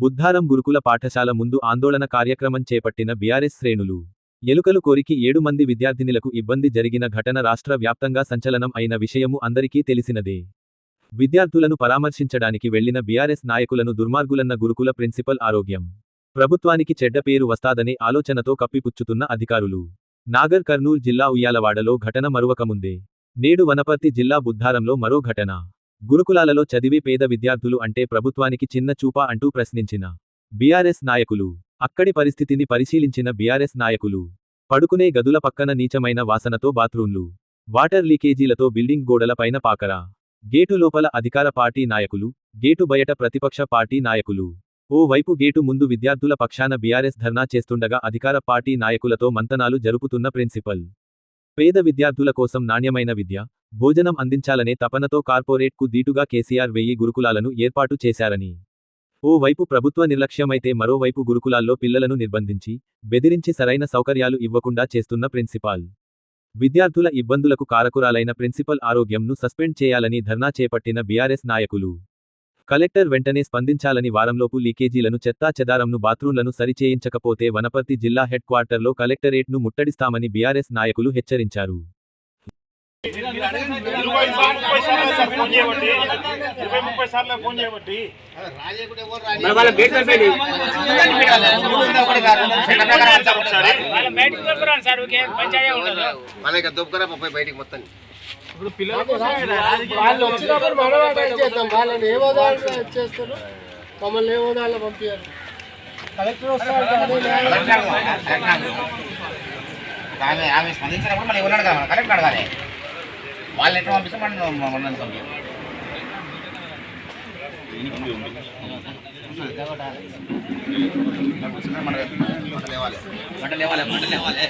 బుద్ధారం గురుకుల పాఠశాల ముందు ఆందోళన కార్యక్రమం చేపట్టిన బీఆర్ఎస్ శ్రేణులు. ఎలుకలు కోరికి ఏడు మంది విద్యార్థినులకు ఇబ్బంది జరిగిన ఘటన రాష్ట్ర వ్యాప్తంగా సంచలనం అయిన విషయము అందరికీ తెలిసినదే. విద్యార్థులను పరామర్శించడానికి వెళ్ళిన బీఆర్ఎస్ నాయకులను దుర్మార్గులన్న గురుకుల ప్రిన్సిపల్ ఆరోగ్యం. ప్రభుత్వానికి చెడ్డ పేరు వస్తాదనే ఆలోచనతో కప్పిపుచ్చుతున్న అధికారులు. నాగర్ కర్నూల్ జిల్లా ఉయ్యాలవాడలో ఘటన మరువకముందే. నేడు వనపర్తి జిల్లా బుద్ధారంలో మరో ఘటన. గురుకులాలలో చదివి పేద విద్యార్థులు అంటే ప్రభుత్వానికి చిన్న చూపా అంటూ ప్రశ్నించిన బీఆర్ఎస్ నాయకులు అక్కడి పరిస్థితిని పరిశీలించిన బీఆర్ఎస్ నాయకులు పడుకునే గదుల పక్కన నీచమైన వాసనతో బాత్రూంలు వాటర్ లీకేజీలతో బిల్డింగ్ గోడల పైన పాకరా గేటు లోపల అధికార పార్టీ నాయకులు గేటు బయట ప్రతిపక్ష పార్టీ నాయకులు ఓ వైపు గేటు ముందు విద్యార్థుల పక్షాన బీఆర్ఎస్ ధర్నా చేస్తుండగా అధికార పార్టీ నాయకులతో మంతనాలు జరుపుతున్న ప్రిన్సిపల్. పేద విద్యార్థుల కోసం నాణ్యమైన విద్య భోజనం అందించాలనే తపనతో కార్పొరేట్కు దీటుగా కేసీఆర్ వెయ్యి గురుకులాలను ఏర్పాటు చేశారని. ఓ వైపు ప్రభుత్వ నిర్లక్ష్యమైతే మరోవైపు గురుకులాల్లో పిల్లలను నిర్బంధించి బెదిరించి సరైన సౌకర్యాలు ఇవ్వకుండా చేస్తున్న ప్రిన్సిపాల్. విద్యార్థుల ఇబ్బందులకు కారకురాలైన ప్రిన్సిపల్ ఆరోగ్యంను సస్పెండ్ చేయాలని ధర్నా చేపట్టిన బీఆర్ఎస్ నాయకులు. కలెక్టర్ వెంటనే స్పందించాలని వారంలోపు లీకేజీలను చెత్తా చెదారంను బాత్రూంలను సరిచేయించకపోతే వనపర్తి జిల్లా హెడ్ క్వార్టర్లో కలెక్టరేట్ను ముట్టడిస్తామని బీఆర్ఎస్ నాయకులు హెచ్చరించారు. ముప్పై బయటికి మొత్తం ఇప్పుడు పిల్లలకు వాళ్ళు వచ్చినప్పుడు మనం అటాక్ చేద్దాం వాళ్ళని ఏ హోదాలో చేస్తారు మమ్మల్ని ఏ హోదాలో పంపించారు కలెక్టర్ వస్తారు ఆమె ఆమె స్పందించినప్పుడు మళ్ళీ ఎవరు అడగాలి కలెక్టర్ అడగాలి వాళ్ళు ఎట్లా పంపిస్తే మనం మనం పంపించాలి మంట లేవాలి మంట లేవాలి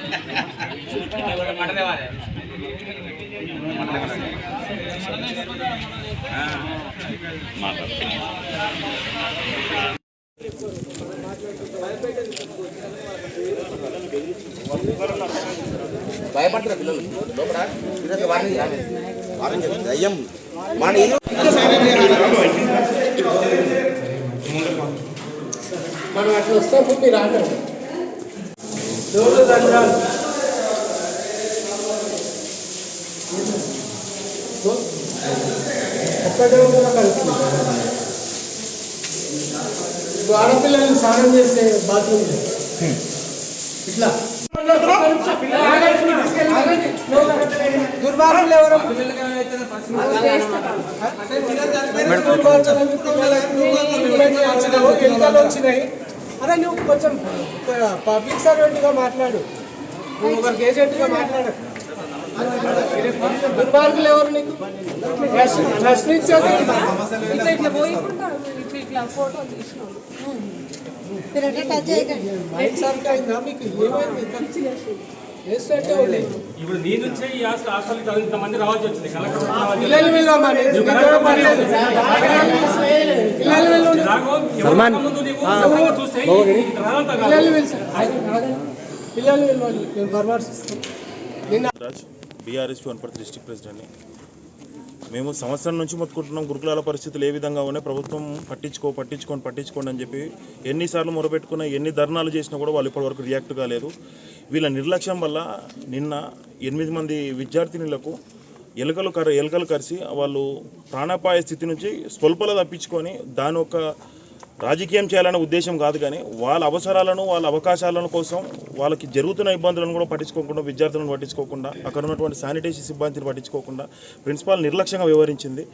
పిల్లలు లోపల ఈరోజు వారిని వారిని దయ్యం మన ఇది మనం అట్లా వస్తాము మీరు ఆగండి డోర్లు రంధ్రాలు ఒక్కటే కూడా కలుపుతుంది ఇప్పుడు ఆడపిల్లల్ని స్నానం చేసే బాత్రూమ్ ఇట్లా దుర్మార్గులు ఎవరు వచ్చినాయి అరే నువ్వు కొంచెం పబ్లిక్ సర్వెంట్గా మాట్లాడు నువ్వు ఒకరికి ఏజెంట్గా మాట్లాడు దుర్మార్గులు ఎవరు నీకు ప్రశ్న- ప్రశ్నించేది ఇట్లా ఇట్లా పోయకుండా మైక్ మీకు ఏమైంది ఇప్పుడు నీ నుంచే ఈ హాస్టల్ హాస్టల్కి చదివిన మంది రావాల్సి వచ్చింది పిల్లలు పిల్లలు ముందు చూస్తే నిన్న డిస్టిక్ ప్రెసిడెంట్ని మేము సంవత్సరం నుంచి మొత్తుకుంటున్నాం. గురుకులాల పరిస్థితులు ఏ విధంగా ఉన్నాయి? ప్రభుత్వం పట్టించుకో పట్టించుకోండి పట్టించుకోండి అని చెప్పి ఎన్నిసార్లు మొరపెట్టుకున్నా ఎన్ని ధర్నాలు చేసినా కూడా వాళ్ళు ఇప్పటివరకు రియాక్ట్ కాలేదు. వీళ్ళ నిర్లక్ష్యం వల్ల నిన్న ఎనిమిది మంది విద్యార్థినులకు ఎలుకలు కర ఎలుకలు కరిసి వాళ్ళు ప్రాణాపాయ స్థితి నుంచి స్వల్పలో తప్పించుకొని దాని ఒక రాజకీయం చేయాలనే ఉద్దేశం కాదు కానీ వాళ్ళ అవసరాలను వాళ్ళ అవకాశాలను కోసం వాళ్ళకి జరుగుతున్న ఇబ్బందులను కూడా పట్టించుకోకుండా విద్యార్థులను పట్టించుకోకుండా అక్కడ ఉన్నటువంటి శానిటేషన్ సిబ్బందిని పట్టించుకోకుండా ప్రిన్సిపాల్ నిర్లక్ష్యంగా వ్యవహరించింది.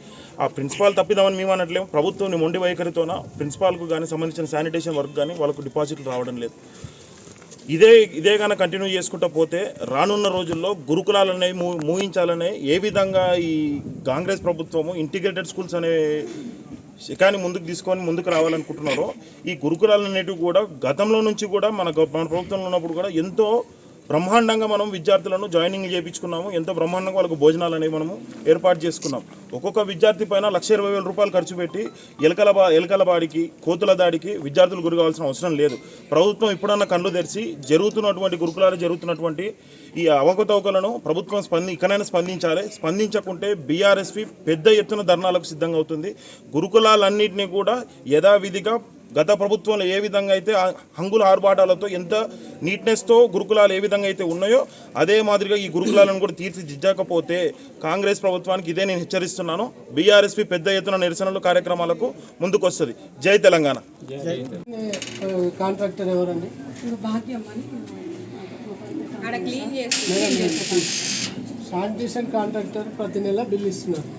ఆ ప్రిన్సిపాల్ తప్పిదామని మేము అనట్లేము ప్రభుత్వం మొండి వైఖరితోన ప్రిన్సిపాల్కు కానీ సంబంధించిన శానిటేషన్ వర్క్ కానీ వాళ్ళకు డిపాజిట్లు రావడం లేదు. ఇదే ఇదే కానీ కంటిన్యూ చేసుకుంటూ పోతే రానున్న రోజుల్లో గురుకులాలనే మూ మూయించాలనే ఏ విధంగా ఈ కాంగ్రెస్ ప్రభుత్వము ఇంటిగ్రేటెడ్ స్కూల్స్ అనే శిఖాన్ని ముందుకు తీసుకొని ముందుకు రావాలనుకుంటున్నారో ఈ గురుకులాలన్నిటివి కూడా గతంలో నుంచి కూడా మన మన ప్రభుత్వంలో ఉన్నప్పుడు కూడా ఎంతో బ్రహ్మాండంగా మనం విద్యార్థులను జాయినింగ్ చేయించుకున్నాము. ఎంతో బ్రహ్మాండంగా వాళ్ళకు భోజనాలు అనేవి మనము ఏర్పాటు చేసుకున్నాం. ఒక్కొక్క విద్యార్థి పైన లక్ష ఇరవై వేల రూపాయలు ఖర్చు పెట్టి ఎలకల బా ఎలకల బాడికి కోతుల దాడికి విద్యార్థులు గురి కావాల్సిన అవసరం లేదు. ప్రభుత్వం ఇప్పుడన్నా కళ్ళు తెరిచి జరుగుతున్నటువంటి గురుకులాలు జరుగుతున్నటువంటి ఈ అవకతవకలను ప్రభుత్వం స్పంది ఇకనైనా స్పందించాలి. స్పందించకుంటే బీఆర్ఎస్పి పెద్ద ఎత్తున ధర్నాలకు సిద్ధంగా అవుతుంది. గురుకులాలన్నింటినీ కూడా యథావిధిగా గత ప్రభుత్వంలో ఏ విధంగా అయితే హంగుల ఆర్భాటాలతో ఎంత నీట్నెస్తో గురుకులాలు ఏ విధంగా అయితే ఉన్నాయో అదే మాదిరిగా ఈ గురుకులాలను కూడా తీర్చిదిద్దకపోతే కాంగ్రెస్ ప్రభుత్వానికి ఇదే నేను హెచ్చరిస్తున్నాను. బీఆర్ఎస్పీ పెద్ద ఎత్తున నిరసనలు కార్యక్రమాలకు ముందుకొస్తుంది. జై తెలంగాణ. కాంట్రాక్టర్ ఎవరండి? భాగ్యం అని ఆడ క్లీన్ చేసి శానిటేషన్ కాంట్రాక్టర్ ప్రతి నెల బిల్ ఇస్తున్నారు.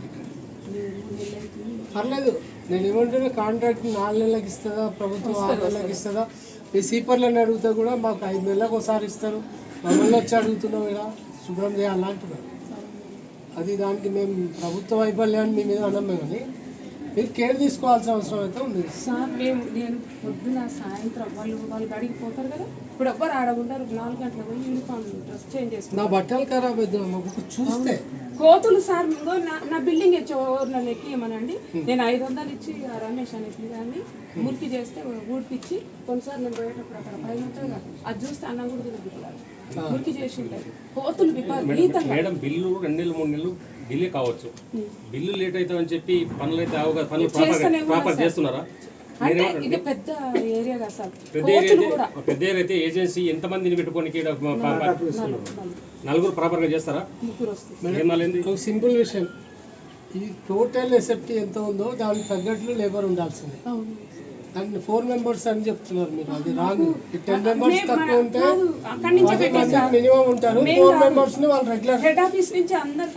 పర్లేదు. నేను ఏమంటున్నా కాంట్రాక్ట్ నాలుగు నెలలకు ఇస్తుందా? ప్రభుత్వం ఆరు నెలలకు ఇస్తుందా? మీ సీపర్లను అడిగితే కూడా మాకు ఐదు నెలలకు ఒకసారి ఇస్తారు. మమ్మల్ని వచ్చి అడుగుతున్నాం ఇలా. శుభ్రం చేయాలి అంటున్నారు అది దానికి మేము ప్రభుత్వ వైఫల్యాన్ని మీ మీద అన్నాం కానీ మీరు కేర్ తీసుకోవాల్సిన అవసరం అయితే ఉంది. సార్ మేము నేను పొద్దున సాయంత్రం వాళ్ళు వాళ్ళు బడికి పోతారు కదా? ఇప్పుడు ఎవ్వరు ఆడకుంటారు. నాలుగు గంటలకు పోయి యూనిఫామ్ డ్రెస్ చేంజ్ చేసుకుంటారు. నా బట్టలు ఖరాబ్ అవుతుంది చూస్తే కోతులు సార్ ఇంకో నా బిల్డింగ్ ఇచ్చి నన్ను ఎక్కియమనండి. నేను ఐదు వందలు ఇచ్చి ఆ రమేష్ అని ఎక్కిదాన్ని మురికి చేస్తే ఊడిపిచ్చి కొన్నిసార్లు నేను పోయేటప్పుడు అక్కడ పైన ఉంటుంది అది చూస్తే అన్నం కూడా తినబుద్ది మురికి చేసి ఉంటాయి కోతులు విపరీతంగా మేడం బిల్లు రెండు నెలలు మూడు నెలలు డిలే కావచ్చు. బిల్లు లేట్ అవుతామని చెప్పి పనులు అయితే అవు కదా పనులు ప్రాపర్. చేస్తున్నారా? అంటే ఇది పెద్ద ఏరియా కదా సార్. పెద్ద ఏరియా పెద్ద ఏరియా అయితే ఏజెన్సీ ఎంత మందిని పెట్టుకోనికి నలుగురు. ప్రాపర్గా చేస్తారా? ముగ్గురు సింపుల్ విషయం. ఈ టోటల్ ఎసెప్టీ ఎంత ఉందో దానికి తగ్గట్లు లేబర్ ఉండాల్సిందే. అండ్ ఫోర్ మెంబర్స్ అని చెప్తున్నారు మీరు. అది రాంగ్ టెన్ మెంబర్స్ తక్కువ ఉంటే కాదు, మినిమం ఉంటారు. ఫోర్ మెంబర్స్ని వాళ్ళు రెగ్యులర్ హెడ్ ఆఫీస్ నుంచి అందరు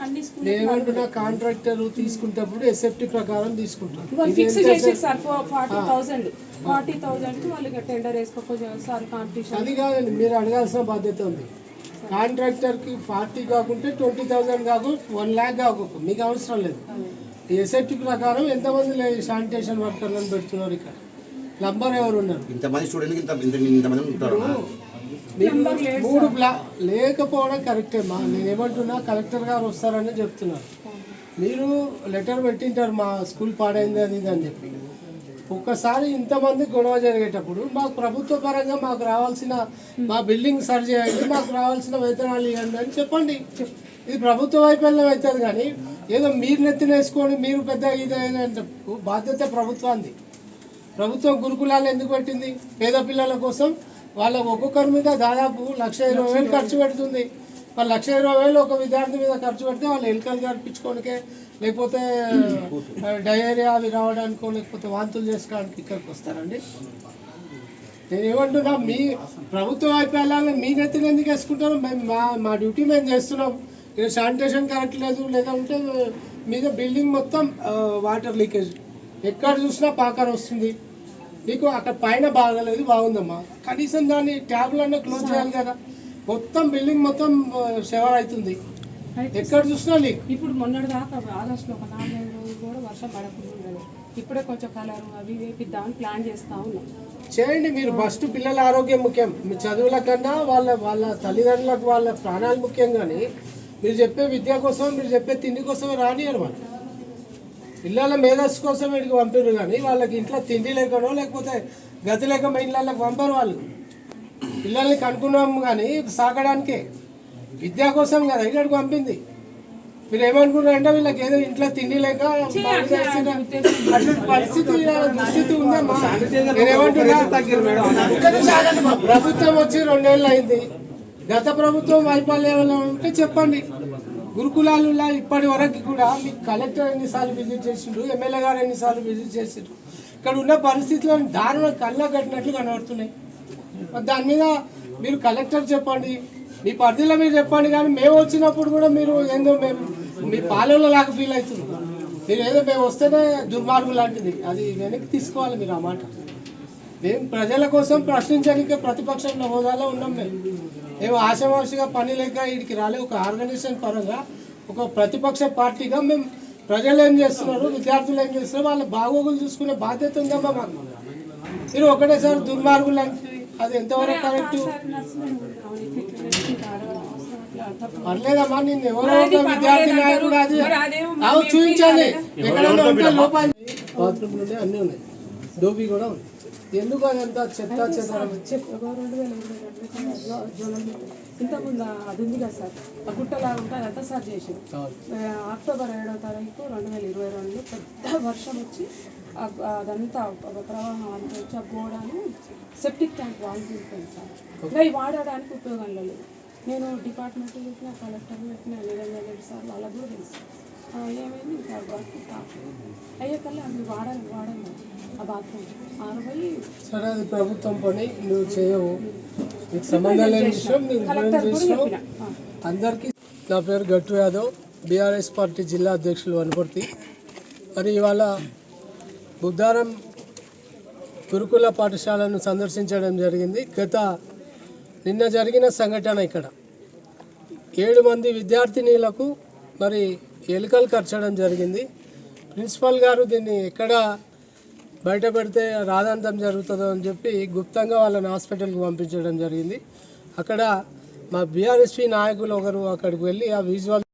ఏమంటున్నా కాంట్రాక్టర్ తీసుకుంటప్పుడు ఎసెప్టీ ప్రకారం తీసుకుంటారు వాళ్ళు ఫిక్స్ చేసి sir forty thousand forty thousand వాళ్ళకి టెండర్ వేసుకోకపోతే సార్ కాంపిటీషన్ అది కాదండి మీరు అడగాల్సిన బాధ్యత ఉంది. కాంట్రాక్టర్కి ఫార్టీ కాకుంటే ట్వంటీ థౌసండ్ కాకు వన్ ల్యాక్ కాకు మీకు అవసరం లేదు. ఎసెప్టీ ప్రకారం ఎంతమంది శానిటేషన్ వర్కర్లను పెడుతున్నారు ఇక్కడ? నంబర్ ఎవరు ఉన్నారు ఇంతమంది స్టూడెంట్కి ఇంత ఇంత ఇంతమంది ఉంటారు. మీరు మూడు బ్లా లేకపోవడం కరెక్టే మా నేను ఏమంటున్నా కలెక్టర్ గారు వస్తారని చెప్తున్నారు. మీరు లెటర్ పెట్టింటారు మా స్కూల్ పాడైంది అది ఇది అని చెప్పి. ఒక్కసారి ఇంతమంది గొడవ జరిగేటప్పుడు మాకు ప్రభుత్వ పరంగా మాకు రావాల్సిన మా బిల్డింగ్ సరి చేయండి మాకు రావాల్సిన వేతనాలు ఇవ్వండి అని చెప్పండి. ఇది ప్రభుత్వ వైఫల్యం అవుతుంది కానీ ఏదో మీరు నెత్తినేసుకొని మీరు పెద్ద ఇది అంటే బాధ్యత ప్రభుత్వాన్ని ప్రభుత్వం గురుకులాలు ఎందుకు పెట్టింది? పేద పిల్లల కోసం వాళ్ళ ఒక్కొక్కరి మీద దాదాపు లక్ష ఇరవై వేలు ఖర్చు పెడుతుంది. వాళ్ళు లక్ష ఇరవై వేలు ఒక విద్యార్థి మీద ఖర్చు పెడితే వాళ్ళు ఎలుకలు గడిపించుకోనికే లేకపోతే డయేరియా అవి రావడానికో లేకపోతే వాంతులు చేసుకోవడానికి ఇక్కడికి వస్తారండి. నేను ఏమంటున్నా మీ ప్రభుత్వ వైఫల్యాలను మీ నెత్తిన ఎందుకు వేసుకుంటారు? మేము మా మా డ్యూటీ మేము చేస్తున్నాం. శానిటేషన్ కరెక్ట్ లేదు లేదా ఉంటే మీద బిల్డింగ్ మొత్తం వాటర్ లీకేజ్. ఎక్కడ చూసినా పాకర్ వస్తుంది. నీకు అక్కడ పైన బాగలేదు బాగుందమ్మా. కనీసం దాన్ని ట్యాబ్లన్నా క్లోజ్ చేయాలి కదా. మొత్తం బిల్డింగ్ మొత్తం షవర్ అవుతుంది. ఎక్కడ చూసినా లీక్. ఇప్పుడు మొన్నటి దాకా ఆగస్టులో ఒక నాలుగైదు రోజులు కూడా వర్షం పడకుండా ఇప్పుడే కొంచెం కలర్ అవి వేపిద్దామని ప్లాన్ చేస్తా ఉన్నాం. చేయండి మీరు ఫస్ట్ పిల్లల ఆరోగ్యం ముఖ్యం. మీ చదువుల కన్నా వాళ్ళ వాళ్ళ తల్లిదండ్రులకు వాళ్ళ ప్రాణాలు ముఖ్యం కానీ మీరు చెప్పే విద్య కోసం మీరు చెప్పే తిండి కోసమే రానియరు వాళ్ళు. పిల్లల మేధస్సు కోసం వీడికి పంపారు కానీ వాళ్ళకి ఇంట్లో తిండి లేకనో లేకపోతే గతి లేక మా ఇళ్ళకి పంపరు వాళ్ళు. పిల్లల్ని కనుక్కున్నాము కానీ సాకడానికే. విద్య కోసం కదా ఇక్కడికి పంపింది. మీరు ఏమనుకున్నారంటే వీళ్ళకి ఏదో ఇంట్లో తిండి లేక అటువంటి పరిస్థితి దుస్థితి ఉందమ్మా. నేనేమంటున్నా ప్రభుత్వం వచ్చి రెండేళ్ళు అయింది. గత ప్రభుత్వం వైఫల్యం ఉంటే చెప్పండి. గురుకులాలలో ఇప్పటి వరకు కూడా మీకు కలెక్టర్ ఎన్నిసార్లు విజిట్ చేసిండ్రు ఎమ్మెల్యే గారు ఎన్నిసార్లు విజిట్ చేసిండ్రు ఇక్కడ ఉన్న పరిస్థితులను దారుణ కళ్ళ కట్టినట్లు కనబడుతున్నాయి. దాని మీద మీరు కలెక్టర్ చెప్పండి మీ పరిధిలో మీరు చెప్పండి కానీ మేము వచ్చినప్పుడు కూడా మీరు ఏందో మేము మీ పాలనలో లాగా ఫీల్ అవుతుంది మీరు ఏదో మేము వస్తేనే దుర్మార్గం లాంటిది. అది వెనక్కి తీసుకోవాలి మీరు ఆ మాట. మేము ప్రజల కోసం ప్రశ్నించడానికి ప్రతిపక్షంలో హోదాలో ఉన్నాం మేము. మేము ఆశామాషిగా పని లేక వీడికి రాలే. ఒక ఆర్గనైజేషన్ పరంగా ఒక ప్రతిపక్ష పార్టీగా మేము ప్రజలు ఏం చేస్తున్నారు విద్యార్థులు ఏం చేస్తున్నారు వాళ్ళ బాగోగులు చూసుకునే బాధ్యత ఉందమ్మా మాకు? మీరు ఒకటేసారి దుర్మార్గులు అది ఎంతవరకు కరెక్ట్? పర్లేదమ్మా నేను ఎవరో ఒక విద్యార్థి నాయకుడు అది ఫీల్ ఎక్కడైనా ఉంటే లోపాలు బాత్రూమ్ ఉన్నాయి అన్నీ ఉన్నాయి. డోబీ కూడా ఉంది. ఎందుకు అదంతా చెత్త చెత్త? రెండు వేల ఇరవై. ఇంతకుముందు అది ఉంది కదా సార్ ఆ గుట్టలాగా ఉంటే అదంతా సార్ చేసి అక్టోబర్ ఏడవ తారీఖు రెండు వేల ఇరవై రెండులో పెద్ద వర్షం వచ్చి అదంతా ప్రవాహం అంతా వచ్చి ఆ గోడను సెప్టిక్ ట్యాంక్ వాళ్ళు కూలిపోయింది సార్. ఇంకా ఇవి వాడడానికి ఉపయోగంలో లేదు. నేను డిపార్ట్మెంట్ చెప్పిన కలెక్టర్ చెప్పిన నిరంజన్ రెడ్డి సార్ వాళ్ళకు కూడా తెలుసు. ఏమైంది? ఇంకా వర్క్ అయ్యేకల్లా అవి వాడాలి వాడాలి సరే అది ప్రభుత్వం పని నువ్వు చేయవు. నీకు సంబంధం లేని విషయం నువ్వు చేసినావు. అందరికీ నా పేరు గట్టు యాదవ్. బీఆర్ఎస్ పార్టీ జిల్లా అధ్యక్షులు వనపర్తి మరి ఇవాళ బుద్ధారం గురుకుల పాఠశాలను సందర్శించడం జరిగింది. గత నిన్న జరిగిన సంఘటన ఇక్కడ. ఏడు మంది విద్యార్థినీలకు మరి ఎలుకలు కరచడం జరిగింది. ప్రిన్సిపాల్ గారు దీన్ని ఎక్కడ బయట పెడితే రాదంతం జరుగుతుందో అని చెప్పి గుప్తంగా వాళ్ళని హాస్పిటల్కి పంపించడం జరిగింది. అక్కడ మా బీఆర్ఎస్పీ నాయకులు ఒకరు అక్కడికి వెళ్ళి ఆ విజువల్